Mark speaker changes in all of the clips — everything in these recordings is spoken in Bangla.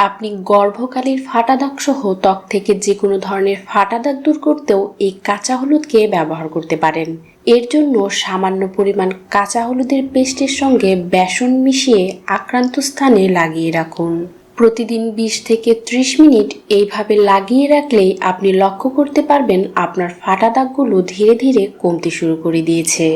Speaker 1: আপনি গর্ভকালীর ফাটা দাগ সহ ত্বক থেকে যে কোনো ধরনের ফাটা দাগ দূর করতেও এই কাঁচা হলুদকে ব্যবহার করতে পারেন। এর জন্য সামান্য পরিমাণ কাঁচা হলুদের পেস্টের সঙ্গে বেসন মিশিয়ে আক্রান্ত স্থানে লাগিয়ে রাখুন। প্রতিদিন বিশ থেকে ত্রিশ মিনিট এইভাবে লাগিয়ে রাখলেই আপনি লক্ষ্য করতে পারবেন আপনার ফাটা দাগগুলো ধীরে ধীরে কমতে শুরু করে দিয়েছে।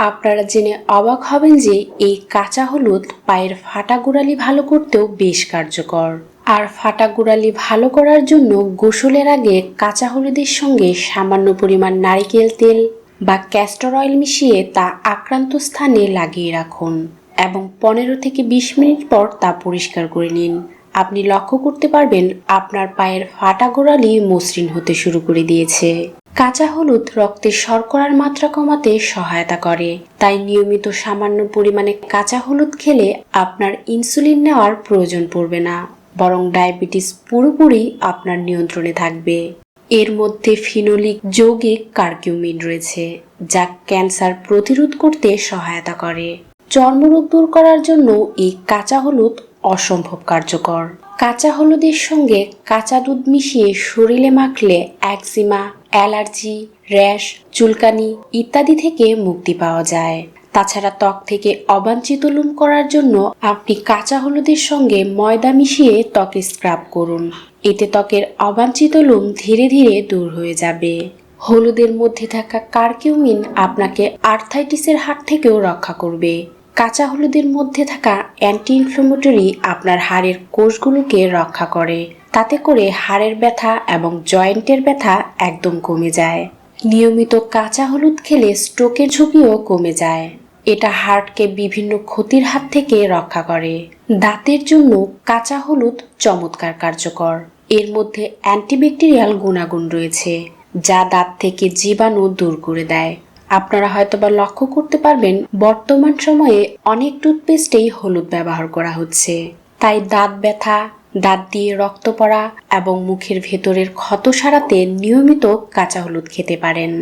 Speaker 1: আপনারা জেনে অবাক হবেন যে এই কাঁচা হলুদ পায়ের ফাটা গোড়ালি ভালো করতেও বেশ কার্যকর। আর ফাটা গোড়ালি ভালো করার জন্য গোসলের আগে কাঁচা হলুদের সঙ্গে সামান্য পরিমাণ নারিকেল তেল বা ক্যাস্টর অয়েল মিশিয়ে তা আক্রান্ত স্থানে লাগিয়ে রাখুন এবং পনেরো থেকে বিশ মিনিট পর তা পরিষ্কার করে নিন। আপনি লক্ষ্য করতে পারবেন আপনার পায়ের ফাটা গোড়ালি মসৃণ হতে শুরু করে দিয়েছে। কাঁচা হলুদ রক্তে শর্করার মাত্রা কমাতে সহায়তা করে। তাই নিয়মিত সামান্য পরিমাণে কাঁচা হলুদ খেলে আপনার ইনসুলিন নেওয়ার প্রয়োজন পড়বে না। বরং ডায়াবেটিস পুরোপুরি আপনার নিয়ন্ত্রণে থাকবে। এর মধ্যে ফিনোলিক যৌগিক কার্কিউমিন রয়েছে, যা ক্যান্সার প্রতিরোধ করতে সহায়তা করে। চর্মরোগ দূর করার জন্য এই কাঁচা হলুদ অসম্ভব কার্যকর। কাঁচা হলুদের সঙ্গে কাঁচা দুধ মিশিয়ে শরীরে মাখলে একজিমা, অ্যালার্জি, র্যাশ, চুলকানি ইত্যাদি থেকে মুক্তি পাওয়া যায়। তাছাড়া ত্বক থেকে অবাঞ্ছিত লুম করার জন্য আপনি কাঁচা হলুদের সঙ্গে ময়দা মিশিয়ে ত্বকে স্ক্রাব করুন। এতে ত্বকের অবাঞ্ছিত লুম ধীরে ধীরে দূর হয়ে যাবে। হলুদের মধ্যে থাকা কার্কিউমিন আপনাকে আর্থাইটিসের হাত থেকেও রক্ষা করবে। কাঁচা হলুদের মধ্যে থাকা অ্যান্টি ইনফ্লামেটরি আপনার হাড়ের কোষগুলোকে রক্ষা করে। তাতে করে হাড়ের ব্যথা এবং জয়েন্টের ব্যথা একদম কমে যায়। নিয়মিত কাঁচা হলুদ খেলে স্ট্রোকের ঝুঁকিও কমে যায়। এটা হার্টকে বিভিন্ন ক্ষতির হাত থেকে রক্ষা করে। দাঁতের জন্য কাঁচা হলুদ চমৎকার কার্যকর। এর মধ্যে অ্যান্টিব্যাকটেরিয়াল গুণাগুণ রয়েছে, যা দাঁত থেকে জীবাণু দূর করে দেয়। আপনারা হয়তোবা লক্ষ্য করতে পারবেন, বর্তমান সময়ে অনেক টুথপেস্টেই হলুদ ব্যবহার করা হচ্ছে। তাই দাঁত ব্যথা, দাঁত দিয়ে রক্ত পড়া এবং মুখের ভেতরের ক্ষত সারাতে নিয়মিত কাঁচা হলুদ খেতে পারেন।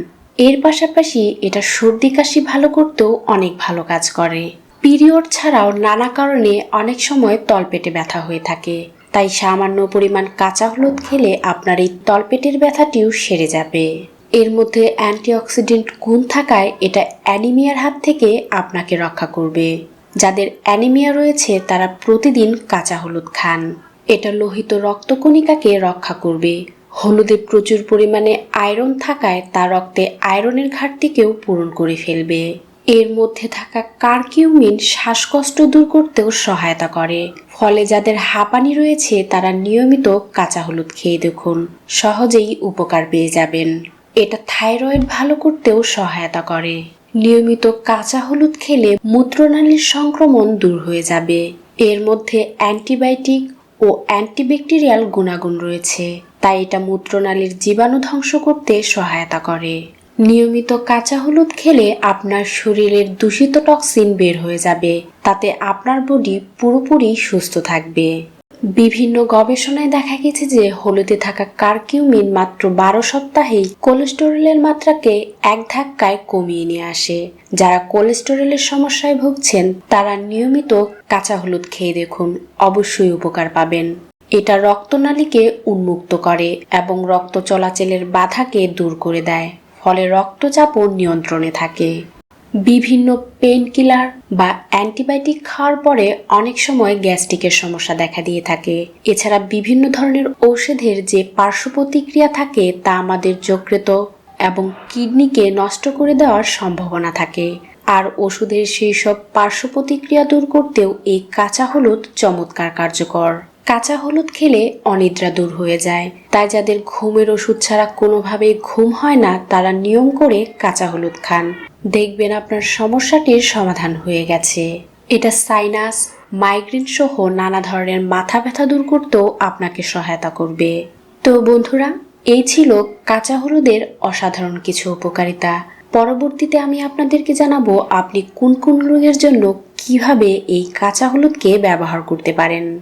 Speaker 1: এর পাশাপাশি এটা সর্দি কাশি ভালো করতেও অনেক ভালো কাজ করে। পিরিয়ড ছাড়াও নানা কারণে অনেক সময় তলপেটে ব্যথা হয়ে থাকে। তাই সামান্য পরিমাণ কাঁচা হলুদ খেলে আপনার এই তলপেটের ব্যথাটিও সেরে যাবে। এর মধ্যে অ্যান্টিঅক্সিডেন্ট গুণ থাকায় এটা অ্যানিমিয়ার হাত থেকে আপনাকে রক্ষা করবে। যাদের অ্যানিমিয়া রয়েছে, তারা প্রতিদিন কাঁচা হলুদ খান। এটা লোহিত রক্তকণিকাকে রক্ষা করবে। হলুদে প্রচুর পরিমাণে আয়রন থাকায় তা রক্তে আয়রনের ঘাটতিকেও পূরণ করে ফেলবে। এর মধ্যে থাকা কার্কিউমিন শ্বাসকষ্ট দূর করতেও সহায়তা করে। ফলে যাদের হাঁপানি রয়েছে, তারা নিয়মিত কাঁচা হলুদ খেয়ে দেখুন। সহজেই উপকার পেয়ে যাবেন। এটা থাইরয়েড ভালো করতেও সহায়তা করে। নিয়মিত কাঁচা হলুদ খেলে মূত্রনালীর সংক্রমণ দূর হয়ে যাবে। এর মধ্যে অ্যান্টিবায়োটিক ও অ্যান্টিব্যাকটেরিয়াল গুণাগুণ রয়েছে। তাই এটা মূত্রনালীর জীবাণু ধ্বংস করতে সহায়তা করে। নিয়মিত কাঁচা হলুদ খেলে আপনার শরীরের দূষিত টক্সিন বের হয়ে যাবে। তাতে আপনার বডি পুরোপুরি সুস্থ থাকবে। বিভিন্ন গবেষণায় দেখা গেছে যে হলুদে থাকা কার্কিউমিন মাত্র বারো সপ্তাহেই কোলেস্টেরলের মাত্রাকে এক ধাক্কায় কমিয়ে নিয়ে আসে। যারা কোলেস্টেরলের সমস্যায় ভুগছেন, তারা নিয়মিত কাঁচা হলুদ খেয়ে দেখুন। অবশ্যই উপকার পাবেন। এটা রক্তনালীকে উন্মুক্ত করে এবং রক্ত চলাচলের বাধাকে দূর করে দেয়, ফলে রক্তচাপও নিয়ন্ত্রণে থাকে। বিভিন্ন পেন কিলার বা অ্যান্টিবায়োটিক খাওয়ার পরে অনেক সময় গ্যাস্ট্রিকের সমস্যা দেখা দিয়ে থাকে। এছাড়া বিভিন্ন ধরনের ঔষধের যে পার্শ্ব প্রতিক্রিয়া থাকে তা আমাদের যকৃত এবং কিডনিকে নষ্ট করে দেওয়ার সম্ভাবনা থাকে। আর ওষুধের সেই সব পার্শ্ব প্রতিক্রিয়া দূর করতেও এই কাঁচা হলুদ চমৎকার কার্যকর। কাঁচা হলুদ খেলে অনিদ্রা দূর হয়ে যায়। তাই যাদের ঘুমের ওষুধ ছাড়া কোনোভাবেই ঘুম হয় না, তারা নিয়ম করে কাঁচা হলুদ খান। দেখবেন আপনার সমস্যাটির সমাধান হয়ে গেছে। এটা সাইনাস, মাইগ্রেন সহ নানা ধরনের মাথা ব্যথা দূর করতেও আপনাকে সহায়তা করবে। তো বন্ধুরা, এই ছিল কাঁচা হলুদের অসাধারণ কিছু উপকারিতা। পরবর্তীতে আমি আপনাদেরকে জানাব আপনি কোন কোন রোগের জন্য কীভাবে এই কাঁচা হলুদকে ব্যবহার করতে পারেন।